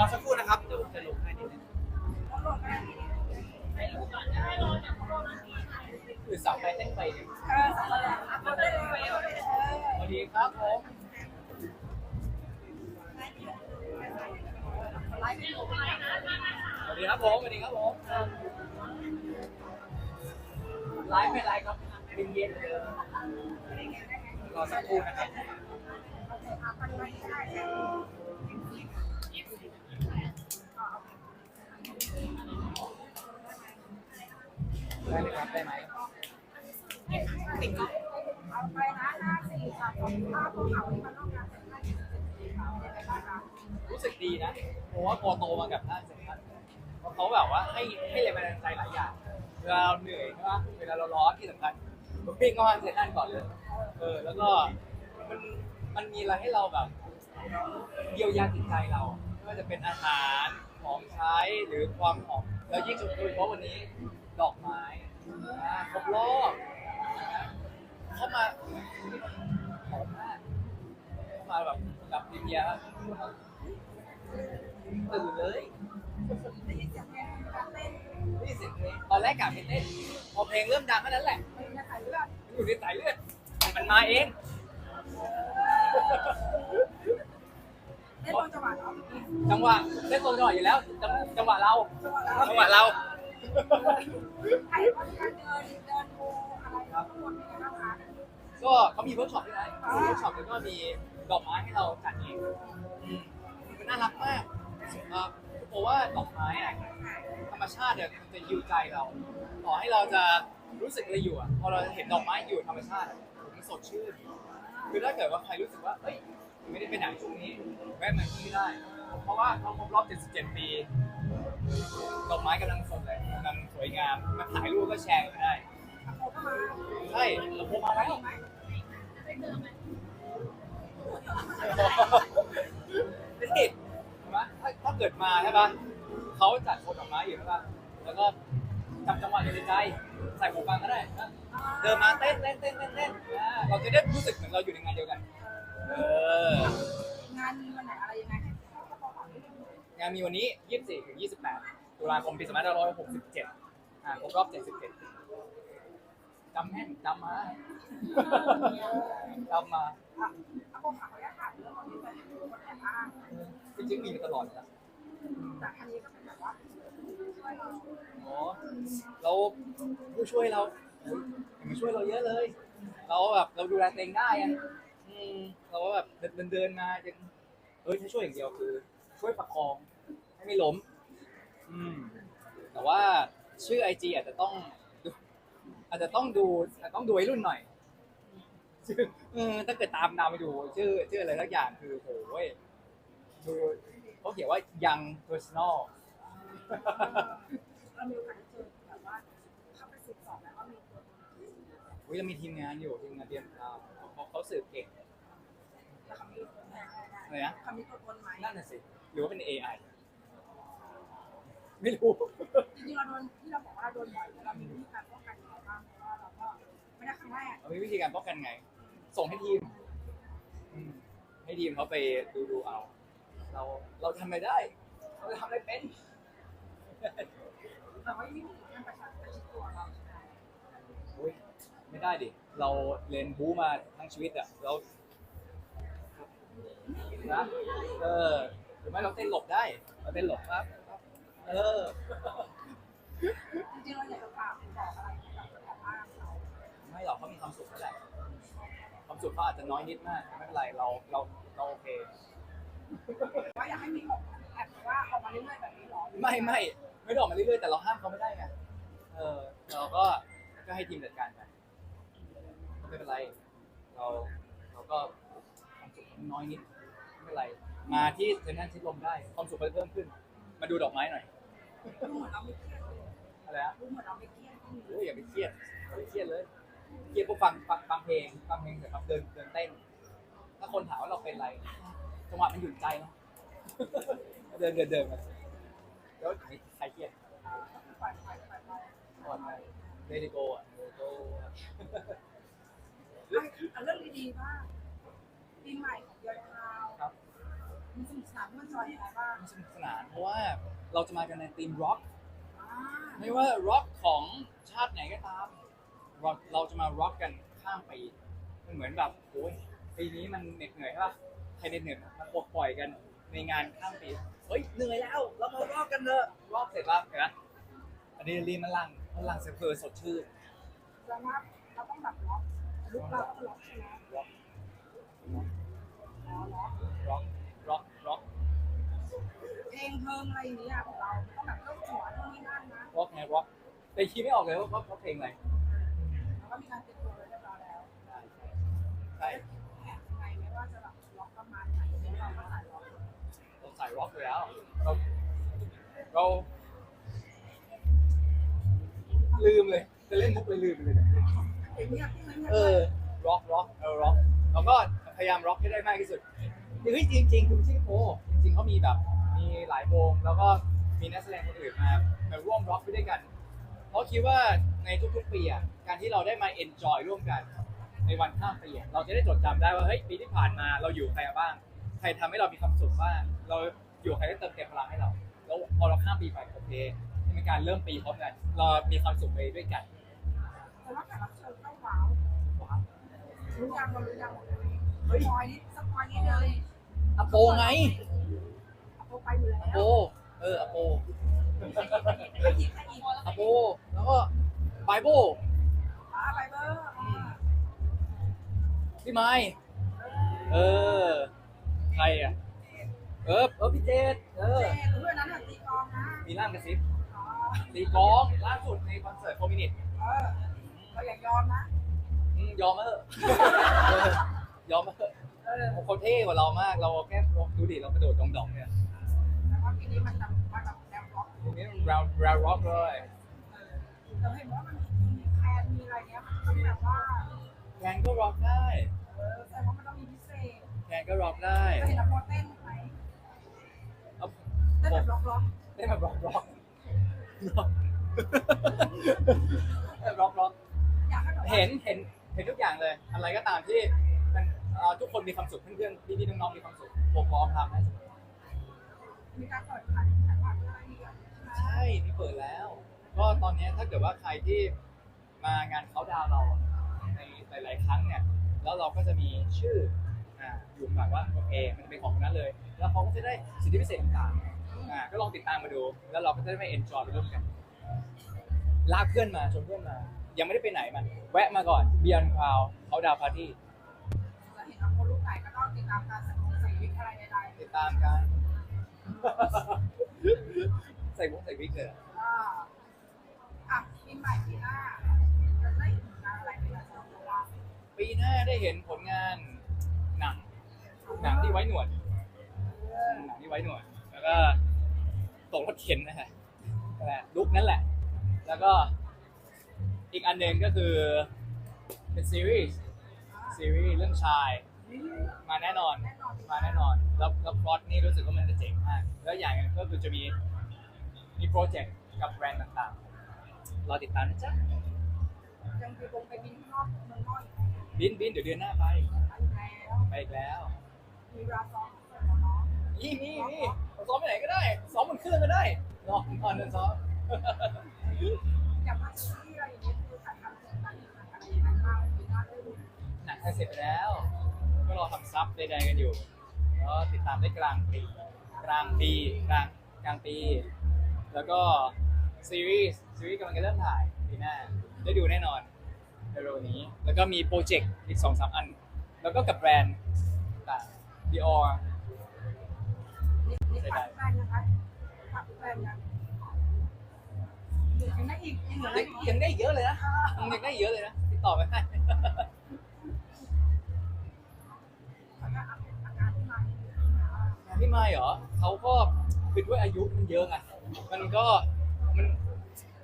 รอสักครู่นะครับ เดี๋ยวจะลงให้นิดนึงคือสับไปเต้นไปเนี่ยสวัสดีครับผมสวัสดีครับผมสวัสดีครับผมไลฟ์ไม่ไลฟ์ครับเป็นเย็นเลยรอสักครู่นะครับ ได้เลยครับได้ไหมเอาไปนะห้าสี่สามสองห้าภูเขาที่มันต้องการเป็นห้าสิบเจ็ดปีเขาเป็นไงบ้างคะรู้สึกดีนะเพราะว่าพอโตมากับท่านเสร็จท่านเพราะเขาแบบว่าให้ให้แรงบันดาลใจหลายอย่างเวลาเราเหนื่อยใช่ปะเวลาเราร้อนที่สำคัญผมวิ่งเข้ามาเสร็จท่านก่อนเลยเออแล้วก็มันมันมีอะไรให้เราแบบเยียวยาจิตใจเราไม่ว่าจะเป็นอาหารของใช้หรือความหอมแล้วยิ่งโดยเฉพาะวันนี้ ดอกไม้อ่าครบรอบนะเข้ามาหอมมากเข้ามาแบบแบบเยียร์ตื่นเลยได้ยินเสียงเพลงการเต้นนี่เสียงเพลงตอนแรกกะไม่เต้นพอเพลงเริ่มดังเท่านั้นแหละเพลงในสายเลือดอยู่ในสายเลือดมันมาเองเต้นตรงจังหวะเนาะจังหวะเล่นตัวจังหวะอยู่แล้วจังจังหวะเราจังหวะเรา การเดินเดินดูอะไรทั้งหมดเป็นไงบ้างคะก็เขามีเวิร์กช็อปด้วยนะเวิร์กช็อปแล้วก็มีดอกไม้ให้เราจัดเองอืมมันน่ารักมากเอ่อเพราะว่าดอกไม้อะธรรมชาติเนี่ยมันจะยิวใจเรา ต่อให้เราจะรู้สึกอะไรอยู่อะพอเราเห็นดอกไม้อยู่ธรรมชาติอะมันสดชื่นคือถ้าเกิดว่าใครรู้สึกว่าเฮ้ยไม่ได้ไปไหนช่วงนี้แวะมาที่นี่ได้ เพราะว่าเขาครบรอบ 77 ปี ดอกไม้กำลังสดเลยกำลังสวยงามมาถ่ายรูปก็แชร์กันได้โอ้ก็มาใช่เราพกมาแล้วไม่ติดเห็นไหมถ้าถ้าเกิดมาใช่ปะเขาจัดโชว์ดอกไม้อยู่ใช่ปะแล้วก็จำจังหวะในใจ ใส่หูฟังก็ได้นะเดินมาเต้นเต้นเต้นเต้นเต้นเราจะได้รู้สึกเหมือนเราอยู่ในงานเดียวกัน เออ งานมีวันนี้ 24ถึง28 ตุลาคมปี2567อ่าครบรอบ 77ปีจำแม่นจำมาจำมาอะอาภูเขาเนี่ยค่ะเรื่องของที่เป็นคนแอบอ้างจริงๆมีมาตลอดอยู่แต่อันนี้ก็เป็นแบบว่าช่วยเราอ๋อเราผู้ช่วยเราเฮ้ยมันช่วยเราเยอะเลย เราแบบเราดูแลตัวเองได้อะอืมเราก็แบบเดินเดินๆมาจนเอ้ยถ้าช่วยอย่างเดียวคือ ช่วยประคอง ให้ไม่ล้ม อืม แต่ว่าชื่อไอจีอาจจะต้องดูอาจจะต้องดูอาจจะต้องดูวัยรุ่นหน่อยชื่อเออถ้าเกิดตามตามไปดู ชื่อ ชื่ออะไรสักอย่างคือโอ้ยดูเขาเขียนว่า young personal เรามีโอกาสเจอแบบว่าเข้าไปสืบสอบแล้วว่ามีตัวตนอุ้ยเรามีทีมงานอยู่ทีมงานเตรียมข่าวเขาเขาสืบเก่งแล้วเขามีตัวตนไหมอะไรนะเขามีตัวตนไหมนั่นน่ะสิ หรือว่าเป็น AI ไม่รู้ จริงๆเราโดนที่เราบอกว่าเราโดนบ่อยเรามีวิธีการป้องกันยังไงบ้างเพราะว่าเราก็ไม่ได้ครั้งแรกเรามีวิธีการป้องกันไง ส่งให้ทีมอืมให้ทีมเขาไปดูดูเอา เราเราทำอะไรได้ เราทำอะไรเป็น แต่ว่าวิธีการประชาประชิดตัวเราใช่ไหมอุ้ยไม่ได้ดิ เราเรียนบู๊มาทั้งชีวิตอะเรานะ เออหรือไม่เราเต้นหลบได้ เราเต้นหลบครับ เออ จริงๆเราอยากจะฝากบอกอะไรกับคนแอบอ้างเราไม่หรอกเขามีความสุขนั่นแหละความสุขเขาอาจจะน้อยนิดมากไม่เป็นไรเราเราเราโอเคว่าอยากให้มีออกแอบว่าออกมาเรื่อยๆแบบนี้หรอไม่ไม่ไม่ได้ออกมาเรื่อยๆแต่เราห้ามเขาไม่ได้ไงเออเราก็ก็ให้ทีมจัดการไปไม่เป็นไร เราเราก็ความสุขน้อยนิดไม่เป็นไร มาที่เซนทรัลชิดลมได้ความสุขมันเพิ่มขึ้น มาดูดอกไม้หน่อย ดูเหมือนเราไม่เครียดเลยอะไรนะดูเหมือนเราไม่เครียดที่มีโอ้ยอย่าไปเครียดอย่าไปเครียดเลยเครียดพวกฟังฟังฟังเพลงฟังเพลงเสร็จครับเดินเดินเต้น ถ้าคนถามว่าเราเป็นอะไรจังหวะมันหยุดใจเนาะเดินเดินเดินมาแล้วใครเครียดปล่อยปล่อยปล่อยปล่อยก่อนไปเลดิโกอะเลดิโกเอาเรื่องดีๆบ้างปีใหม่ของเดือนดาวครับมันสนุกสนนานมันจอยยังไงบ้างสนุกสนานเพราะว่า เราจะมากันในทีมร็อกอ่าไม่ว่าร็อกของชาติไหนก็ตามเราเราจะมาร็อกกันข้ามปีมันเหมือนแบบโอ้ยปีนี้มันเหน็ดเหนื่อยใช่ปะใครเหน็ดเหนื่อยมาปลดปล่อยกันในงานข้ามปีเฮ้ยเหนื่อยแล้วเรามาร็อกกันเถอะร็อกเสร็จแล้วเห็นไหมอะดรีนาลีนมันหลังมันหลังเสเพอสดชื่นแสดงว่าเราต้องแบบล็อกลุกเราก็ล็อกใช่ไหมร็อกอ๋อล็อกร็อกร็อกร็อก เพลงเพลิงอะไรอย่างเงี้ยของเราต้องแบบต้องหัวต้องนี่นั่นนะร็อกไงร็อกแต่คิดไม่ออกเลยว่าว่าว่าเพลงอะไรแล้วก็มีการติดตัวไว้เรียบร้อยแล้วใช่แผนยังไงไหมว่าจะแบบล็อกประมาณไหนเนี่ยเราก็ใส่ล็อกเราใส่ร็อกไปแล้วเราเราลืมเลยจะเล่นมุกเลยลืมไปเลยเนี่ยอย่างเงี้ยที่มันเออร็อกร็อกเออร็อกแล้วก็พยายามร็อกให้ได้มากที่สุดเฮ้ยจริงจริงๆคือไม่ใช่โพจริงๆเขามีแบบมี หลายวง แล้วก็มีนักแสดงคนอื่นมามาร่วมร็อกไปด้วยกันเพราะคิดว่าในทุกๆปีอะการที่เราได้มาเอนจอยร่วมกัน ในวันข้ามปีอะเราจะได้จดจำได้ว่าเฮ้ยปีที่ผ่านมาเราอยู่กับใครมาบ้าง ใครทำให้เรามีความสุขบ้างเราอยู่กับใครได้เติมเต็มพลังให้เรา แล้วพอเราข้ามปีไปโอเคนี่เป็นการเริ่มปีพร้อมกัน เรามีความสุขไปด้วยกัน แต่ว่าแขกรับเชิญต้องว้าวว้าวรู้ยังเรารู้ยังเฮ้ยสปอยนิดสปอยนิดเลยอโปไงอ โปไปอยู่แล้วอโป เอออโปใครอีกใครอีกอโป แล้วก็ไบเบิลอ่าไบเบอร์อ่าพี่ไม้เออ ใครอะ เออ เออพี่เจดเออ เจนด้วยนั้นน่ะตีกลองนะมีร่างกระซิบอ๋อตีกลองล่าสุดในคอนเสิร์ตโฟมินิตเออเราอย่ายอมนะอืมยอมมาเถอะเออยอมมาเถอะเออ เขาเท่กว่าเรามาก เราแค่ดูดิ เรากระโดดดองๆเนี่ยแต่ว่าปี นี้มันแบบมันแบบแนวร็อกตรงนี้มัน round round rock เลยเราเห็นว่ามันมีแคนมีอะไรเงี้ยมันต้องแบบว่าแกนก็ rock ได้เออแสดงว่ามันต้องมีพิเศษแกนก็ rock ได้เราเห็นนักโมเต้นไหมเอาเต้นแบบร็อกร็อกได้แบบ rock rock rock rock rock อยากให้แบบว่าเห็นเห็นเห็นทุกอย่างเลย อะไรก็ตามที่มันเอ่อทุกคนมีความสุขเพื่อนๆพี่ๆน้องๆมีความสุขผมพร้อมทำให้เสมอ มีการเปิดขายขายบัตรอะไรอย่างเงี้ยใช่มีเปิดแล้ว ก็ตอนนี้ถ้าเกิดว่าใครที่มางานเขาดาวเราในหลาย ๆ ครั้งเนี่ย แล้วเราก็จะมีชื่ออ่าอยู่แบบว่าโอเคมันเป็นของคนนั้นเลย แล้วเขาก็จะได้สิทธิพิเศษต่างๆอ่าก็ลองติดตามมาดู แล้วเราก็จะได้ไปเอนจอยร่วมกันลากเพื่อนมาชวนเพื่อนมา ยังไม่ได้ไปไหนมัน แวะมาก่อนเบียนคาวเขาดาวปาร์ตี้จะเห็นนักโมลูกไหนก็ต้องติดตามการใส่ใส่วิกอะไรใดๆ ติดตามกัน ใส่วงใส่วิกเลยๆอ่าอะปีใหม่ปีหน้าจะได้ผลงานอะไรไปแล้วสำหรับเราปีหน้าได้เห็นผลงานหนัง หนังที่ไว้หนวด เออหนังที่ไว้หนวด แล้วก็ตกรถเข็นนะฮะนั่นแหละลุกนั่นแหละ แล้วก็อีกอันหนึ่งก็คือเป็นซีรีส์ ซีรีส์เรื่องชาย มาแน่นอนแน่นอนมาแน่นอนแล้วแล้วพล็อตนี่รู้สึกว่ามันจะเจ๋งมาก แล้วอย่างหนึงก็คือจะมีมีโปรเจกต์กับแบรนด์ต่างๆรอติดตามนะจ๊ะยังไปวงไปบินข้างนอกเมืองนอกอีกบินบินเดี๋ยวเดือนหน้าไปไปอีกแล้วไปอีกแล้ว มีเวลาซ้อมเสร็จแล้วเนาะนี่นี่นี่ซ้อมไปไหนก็ได้ซ้อมบนเครื่องก็ได้นอนนอนเดินซ้อม อย่างมาซีรีส์อะไรอย่างเงี้ยคือถ่ายทำเสร็จแล้วมีอะไรยังไงบ้างปีหน้าได้ดู หนังเสร็จไปแล้วก็ รอทำซับใดๆกันอยู่ก็ติดตามได้กลางปีกลางปีกลางกลางปี แล้วก็ซีรีส์ซีรีส์กำลังจะเริ่มถ่ายปีหน้าได้ดูแน่นอนเร็วๆนี้ แล้วก็มีโปรเจกต์อีกสองสามอัน แล้วก็กับแบรนด์ต่างดีออนี่นี่ฝากแฟนนะคะฝากแฟนนะยังได้อีกยังเหลืออะไรอีก ยังได้เยอะเลยนะยังได้เยอะเลยนะติดต่อไปได้ งานพี่ไม้เหรอเขาก็คือด้วยอายุมันเยอะไงมันก็มัน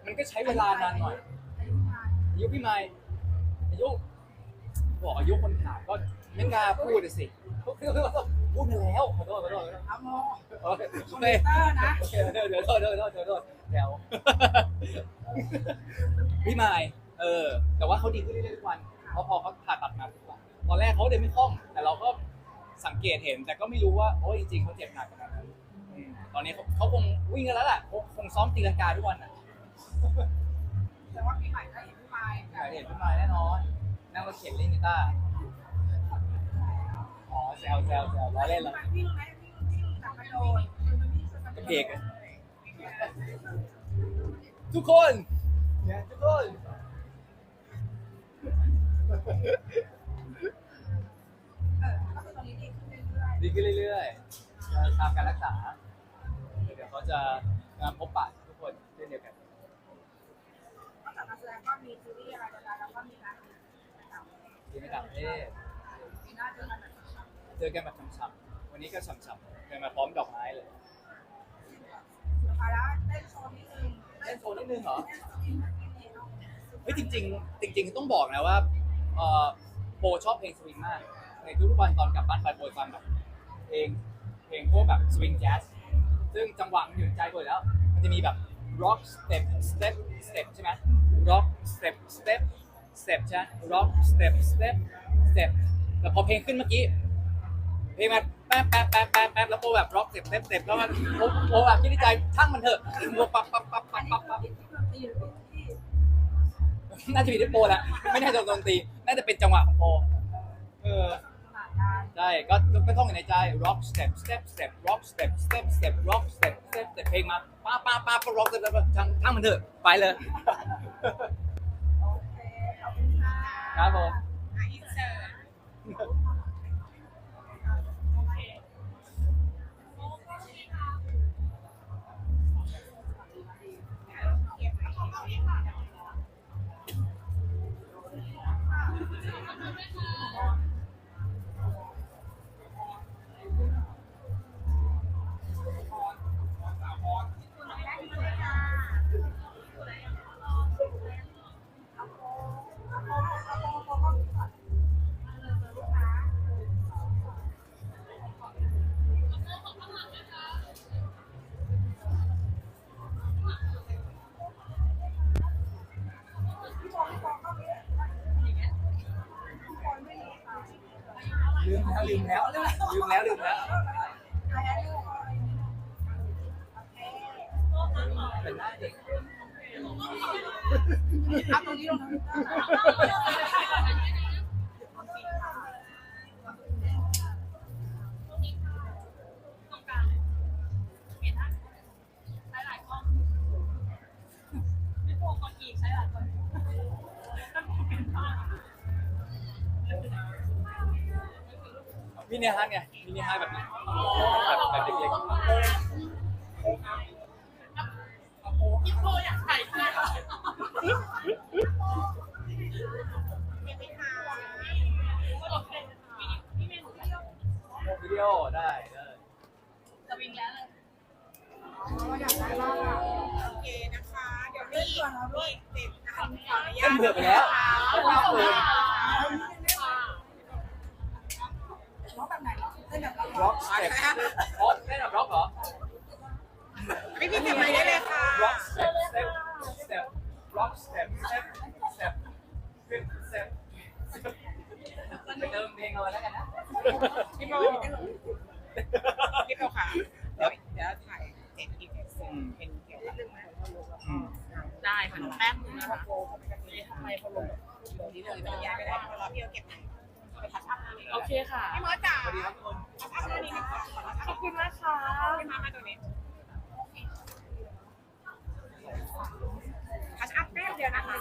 มันก็ใช้เวลานานหน่อย อายุงานอายุพี่ไม้อายุบอกอายุคนถามก็ไม่กล้าพูดเลยสิพูดไปแล้วขอโทษขอโทษขอโทษอะโมโอเคคโออมเคพิวเตอร์นะโอเคเดี๋ยวเดี๋ยวโทษเดี๋ยวโทษเดี๋ยวโทษเดี๋ยวพี่ไม้เออ แต่ว่าเขาดีขึ้นเรื่อยๆทุกวันเพราะพอเขาผ่าตัดมาทุกวันตอนแรกเขาเดินไม่คล่อง แต่เราก็ สังเกตเห็น แต่ก็ไม่รู้ว่าโอ้ยจริงๆเขาเจ็บหนักขนาดนั้นอืมตอนนี้เขาเขาคงวิ่งกันแล้วแหละเขาคงซ้อมตีลังกาทุกวันอะแต่ว่าปีใหม่ก็เห็นพี่ไม้อยากเห็นพี่ไม้แน่นอนนั่งรถเข็นเล่นกีตาร์อ๋อแซวแซวแซวล้อเล่นเหรอวิ่งไหมวิ่งวิ่งจับกระโดดกระเพกอะทุกคนเนี่ยทุกคน ดีขึ้นเรื่อยๆจะตามการรักษา เดี๋ยวเขาจะงานพบปะทุกคนเช่นเดียวกันๆนอกจากการแสดงก็มีซีรีส์อะไรต่างๆแล้วก็มีงานต่างที่ในต่างประเทศๆปีหน้าเจอกันแบบเจอกันแบบช่ำๆวันนี้ก็ช่ำๆกันมาพร้อมดอกไม้เลยสุดท้ายแล้วเต้นโชว์นิดนึงเล่นโชว์นิดนึงเหรอเต้นโชว์นิดนึงนิดนึงเฮ้ยจริง ๆ จริง ๆ ต้องบอกนะว่าเอ่อโปรชอบเพลงสวิงมากในทุกๆวันตอนกลับบ้านไปโปรฟังแบบ เพลงเพลงพวกแบบสวิงแจ๊สซึ่งจังหวะมันอยู่ในใจโดยแล้ว มันจะมีแบบ rock step step step ใช่ไหม rock step step step ใช่ไหม rock step step step แต่พอเพลงขึ้นเมื่อกี้ เพลงมาแป๊บแป๊บแป๊บแป๊บแป๊บแล้วโปแบบ rock step step step แล้วมันโปโปแบบคิดในใจช่างมันเถอะโปรปั๊บปั๊บปั๊บปั๊บปั๊บปั๊บน่าจะมีที่โปแหละไม่น่าจะดนตรีน่าจะเป็นจังหวะของโปเออ ใช่ก็ก็ก็ท่องอยู่ในใจ rock step step step rock step step step rock step step step เพลงมาป้าป้าป้าป้า rock step step ช่างช่างมันเถอะไปเลยโอเคขอบคุณค่ะครับผมอะอินเสิร์ต ลืมแล้วลืมแล้วลืมแล้วลืมแล้วเป็นหน้าเด็กเอาตรงนี้ลงนะ มินิฮาร์ดไงมินิฮาร์ดแบบนี้แบบแบบเล็กๆวิดีโอได้ได้อยากได้มากอะโอเคนะคะ เดี๋ยวมีมีเด็ดนะคะขออนุญาเต้นตเผื่อไปแล้วเขาเร็อกสเต็ปอ๋อเต้นแบบร็อกเหรอไม่พี่ทำอะไรได้เลยค่ะร็อกสเต็ปสเต็ปสเต็ปร็อกสเต็ปสเต็ปสเต็ปขึ้นสเต็ปไปเติมเพลงเอาไว้แล้วกันนะพี่โมพี่โมค่ะเดี๋ยวเดี๋ยวถ่ายเอ็นอีกเป็นเกี่ยวกับเรื่องนั้นอืมได้ค่ะแป๊บนึงนะคะทำไมเขาลงนี้เลยจะย้ายไปได้เพราะเราพี่เอาเก็บไหน โอเคค่ะ พี่มอจ๋าสวัสดีครับทุกคนทัชอัพเลยนี่นะคะขอบคุณนะคะขึ้นมามาตรงนี้ทัชอัพแป๊บเดียวนะคะ